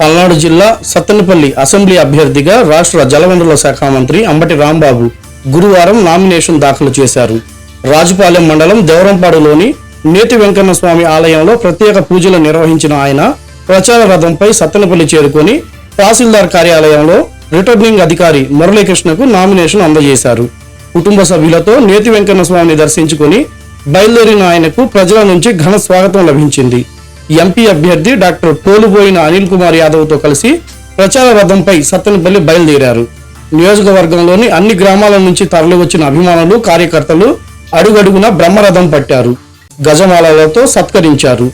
పల్నాడు జిల్లా సత్తెనపల్లి అసెంబ్లీ అభ్యర్థిగా రాష్ట్ర జలవనరుల శాఖ మంత్రి అంబటి రాంబాబు గురువారం నామినేషన్ దాఖలు చేశారు. రాజుపాలెం మండలం దేవరంపాడులోని నేతి వెంకన్న స్వామి ఆలయంలో ప్రత్యేక పూజలు నిర్వహించిన ఆయన ప్రచార రథంపై సత్తెనపల్లి చేరుకొని తహసీల్దార్ కార్యాలయంలో రిటర్నింగ్ అధికారి మురళీకృష్ణకు నామినేషన్ అందజేశారు. కుటుంబ సభ్యులతో నేతి వెంకన్న స్వామిని దర్శించుకుని బయలుదేరిన ఆయనకు ప్రజల నుంచి ఘన స్వాగతం లభించింది. ఎంపీ అభ్యర్థి డాక్టర్ తోలుబోయిన అనిల్ కుమార్ యాదవ్తో కలిసి ప్రచార రథంపై సత్తెనపల్లి బయలుదేరారు. నియోజకవర్గంలోని అన్ని గ్రామాల నుంచి తరలివచ్చిన అభిమానులు కార్యకర్తలు అడుగడుగున బ్రహ్మరథం పట్టారు. గజమాలలతో సత్కరించారు.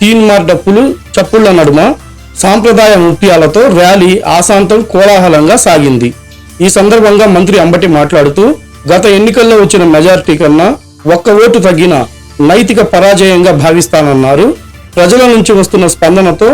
తీన్మార్ డప్పులు చప్పుళ్ళ నడుమ సాంప్రదాయ నృత్యాలతో ర్యాలీ ఆశాంతం కోలాహలంగా సాగింది. ఈ సందర్భంగా మంత్రి అంబటి మాట్లాడుతూ గత ఎన్నికల్లో వచ్చిన మెజారిటీ కన్నా ఒక్క ఓటు తగ్గిన నైతిక పరాజయంగా భావిస్తానన్నారు. ప్రజల నుంచి వస్తున్న స్పందనతో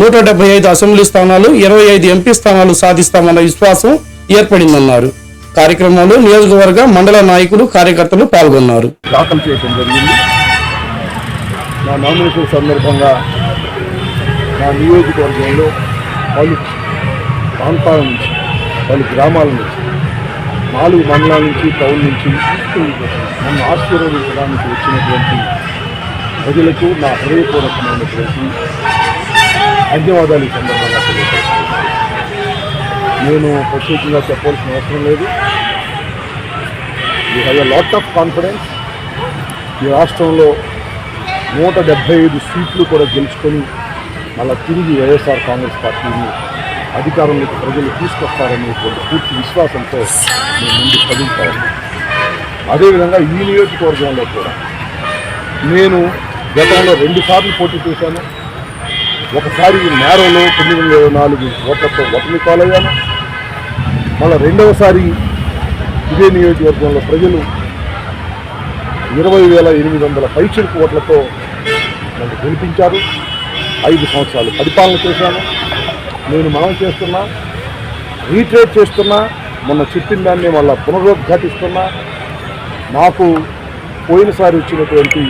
నూట డెబ్బై ఐదు అసెంబ్లీ స్థానాలు ఇరవై ఐదు ఎంపీ స్థానాలు సాధిస్తామన్న విశ్వాసం ఏర్పడిందన్నారు. కార్యక్రమంలో నియోజకవర్గ మండల నాయకులు కార్యకర్తలు పాల్గొన్నారు. దాఖలు చేయడం జరిగింది. నా నామినేషన్ సందర్భంగా నా నియోజకవర్గంలో పలు ప్రాంతాల నుంచి పలు గ్రామాల నుంచి నాలుగు మండలాల నుంచి టౌన్ నుంచి నన్ను ఆశీర్వదించడానికి వచ్చినటువంటి ప్రజలకు నా హృదయపూర్వకమైనటువంటి ధన్యవాదాలు ఈ సందర్భంగా నేను ప్రత్యేకంగా చెప్పాల్సిన అవసరం లేదు. You have a lot of confidence ఈ రాష్ట్రంలో నూట డెబ్బై ఐదు సీట్లు కూడా గెలుచుకొని మళ్ళా తిరిగి వైఎస్ఆర్ కాంగ్రెస్ పార్టీని అధికారంలోకి ప్రజలు తీసుకొస్తారనేటువంటి పూర్తి విశ్వాసంతో నేను ముందు కదులుతాను అదేవిధంగా ఈ నియోజకవర్గంలో కూడా నేను గతంలో రెండు సార్లు పోటీ చేశాను. ఒకసారి నేరంలో తొమ్మిది వందల ఇరవై నాలుగు ఓట్లతో ఓటమి కాలయ్యాను మళ్ళీ రెండవసారి ఇదే నియోజకవర్గంలో ప్రజలు ఇరవై వేల ఎనిమిది వందల పైచిలకు ఓట్లతో నన్ను గెలిపించారు. ఐదు సంవత్సరాలు పరిపాలన చేశాను. నేను మనం చేస్తున్నా రీట్రేట్ చేస్తున్నా మొన్న చెప్పిన దాన్ని మళ్ళీ పునరుద్ఘాటిస్తున్నా. నాకు పోయినసారి వచ్చినటువంటి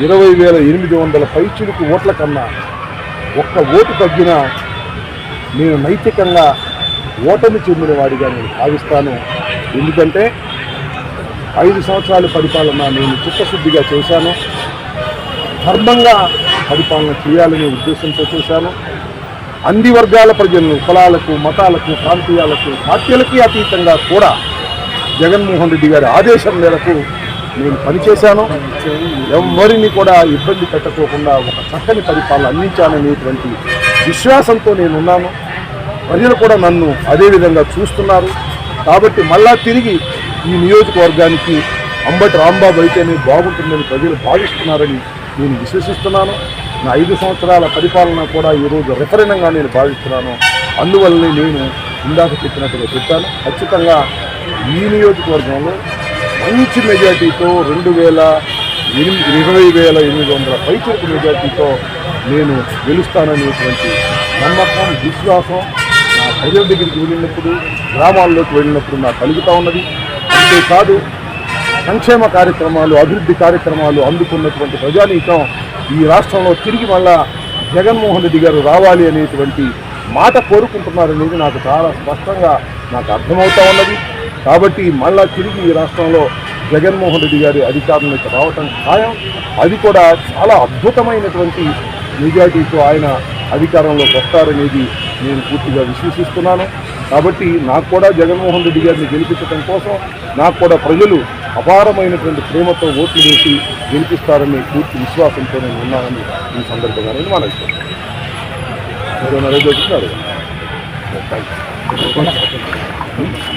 ఇరవై వేల ఎనిమిది వందల పైచులకు ఓట్ల కన్నా ఒక్క ఓటు తగ్గినా నేను నైతికంగా ఓటమి చెందిన వాడిగా నేను భావిస్తాను. ఎందుకంటే ఐదు సంవత్సరాల పరిపాలన నేను చిత్తశుద్ధిగా చేశాను. ధర్మంగా పరిపాలన చేయాలనే ఉద్దేశంతో చేశాను. అన్ని వర్గాల ప్రజలను కులాలకు మతాలకు ప్రాంతీయాలకు పార్టీలకి అతీతంగా కూడా జగన్మోహన్ రెడ్డి గారి ఆదేశం మేరకు నేను పనిచేశాను ఎవరిని కూడా ఇబ్బంది పెట్టకోకుండా ఒక చక్కని పరిపాలన అందించాలనేటువంటి విశ్వాసంతో నేను ఉన్నాను ప్రజలు కూడా నన్ను అదే విధంగా చూస్తున్నారు. కాబట్టి మళ్ళా తిరిగి ఈ నియోజకవర్గానికి అంబటి రాంబాబు అయితేనే బాగుంటుందని ప్రజలు భావిస్తున్నారని నేను విశ్వసిస్తున్నాను. నా ఐదు సంవత్సరాల పరిపాలన కూడా ఈరోజు రెఫరెండంగా నేను భావిస్తున్నాను. అందువల్లనే నేను ఇందాక చెప్పినట్టుగా చెప్పాను. ఖచ్చితంగా ఈ నియోజకవర్గంలో మంచి మెజార్టీతో రెండు వేల ఎనిమిది ఇరవై వేల ఎనిమిది వందల పైచరకు మెజార్టీతో నేను గెలుస్తాననేటువంటి నమ్మకం విశ్వాసం నా ప్రజల దగ్గరికి వెళ్ళినప్పుడు గ్రామాల్లోకి వెళ్ళినప్పుడు నాకు కలుగుతూ ఉన్నది. అంతేకాదు సంక్షేమ కార్యక్రమాలు అభివృద్ధి కార్యక్రమాలు అందుకున్నటువంటి ప్రజానీకం ఈ రాష్ట్రంలో తిరిగి మళ్ళా జగన్మోహన్ రెడ్డి గారు రావాలి అనేటువంటి మాట కోరుకుంటున్నారనేది నాకు చాలా స్పష్టంగా నాకు అర్థమవుతా ఉన్నది. కాబట్టి మళ్ళా తిరిగి ఈ రాష్ట్రంలో జగన్మోహన్ రెడ్డి గారి అధికారంలోకి రావటం ఖాయం. అది కూడా చాలా అద్భుతమైనటువంటి మెజార్టీతో ఆయన అధికారంలోకి వస్తారనేది నేను పూర్తిగా విశ్వసిస్తున్నాను. కాబట్టి నాకు కూడా జగన్మోహన్ రెడ్డి గారిని గెలిపించడం కోసం నాకు కూడా ప్రజలు అపారమైనటువంటి ప్రేమతో ఓట్లు వేసి గెలిపిస్తారని పూర్తి విశ్వాసంతో నేను ఉన్నానని ఈ సందర్భంగా నేను మనవి you